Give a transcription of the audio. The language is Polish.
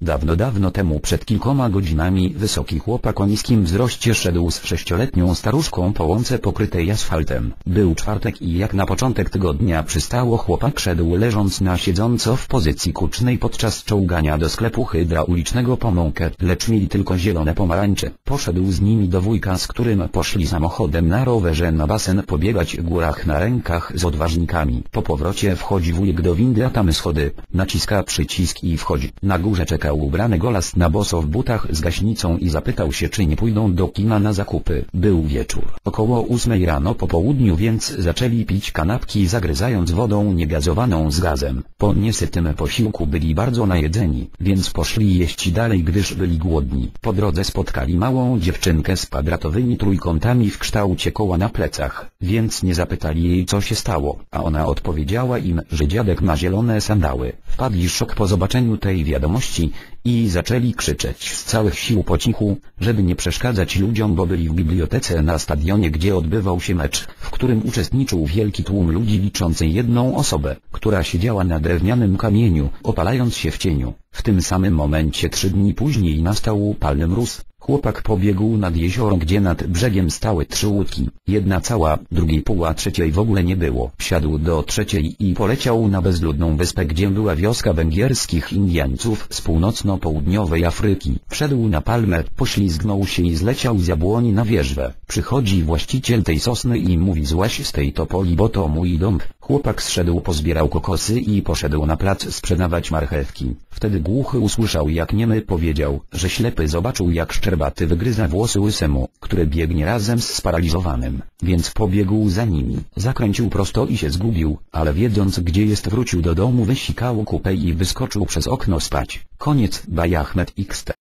Dawno, dawno temu przed kilkoma godzinami wysoki chłopak o niskim wzroście szedł z sześcioletnią staruszką po łące pokrytej asfaltem. Był czwartek i jak na początek tygodnia przystało chłopak szedł leżąc na siedząco w pozycji kucznej podczas czołgania do sklepu hydraulicznego po mąkę, lecz mieli tylko zielone pomarańcze. Poszedł z nimi do wujka z którym poszli samochodem na rowerze na basen pobiegać w górach na rękach z odważnikami. Po powrocie wchodzi wujek do windy a tam schody, naciska przycisk i wchodzi. Na górze czeka czekał ubrany golas na boso w butach z gaśnicą i zapytał się czy nie pójdą do kina na zakupy. Był wieczór. Około ósmej rano po południu więc zaczęli pić kanapki zagryzając wodą niegazowaną z gazem. Po niesytym posiłku byli bardzo najedzeni, więc poszli jeść dalej gdyż byli głodni. Po drodze spotkali małą dziewczynkę z kwadratowymi trójkątami w kształcie koła na plecach, więc nie zapytali jej co się stało, a ona odpowiedziała im, że dziadek ma zielone sandały. Wpadli szok po zobaczeniu tej wiadomości, i zaczęli krzyczeć z całych sił po cichu, żeby nie przeszkadzać ludziom bo byli w bibliotece na stadionie gdzie odbywał się mecz, w którym uczestniczył wielki tłum ludzi liczący jedną osobę, która siedziała na drewnianym kamieniu, opalając się w cieniu. W tym samym momencie trzy dni później nastał upalny mróz, Chłopak pobiegł nad jezioro gdzie nad brzegiem stały trzy łódki, jedna cała, drugiej pół a trzeciej w ogóle nie było. Wsiadł do trzeciej i poleciał na bezludną wyspę gdzie była wioska węgierskich Indiańców z północno-południowej Afryki. Wszedł na palmę, poślizgnął się i zleciał z jabłoni na wierzbę. Przychodzi właściciel tej sosny i mówi złaś z tej topoli bo to mój dom. Chłopak zszedł pozbierał kokosy i poszedł na plac sprzedawać marchewki. Wtedy głuchy usłyszał jak niemy powiedział, że ślepy zobaczył jak szczerbaty wygryza włosy łysemu, który biegnie razem z sparaliżowanym, więc pobiegł za nimi. Zakręcił prosto i się zgubił, ale wiedząc gdzie jest wrócił do domu wysikał kupę i wyskoczył przez okno spać. Koniec Bajachmet XT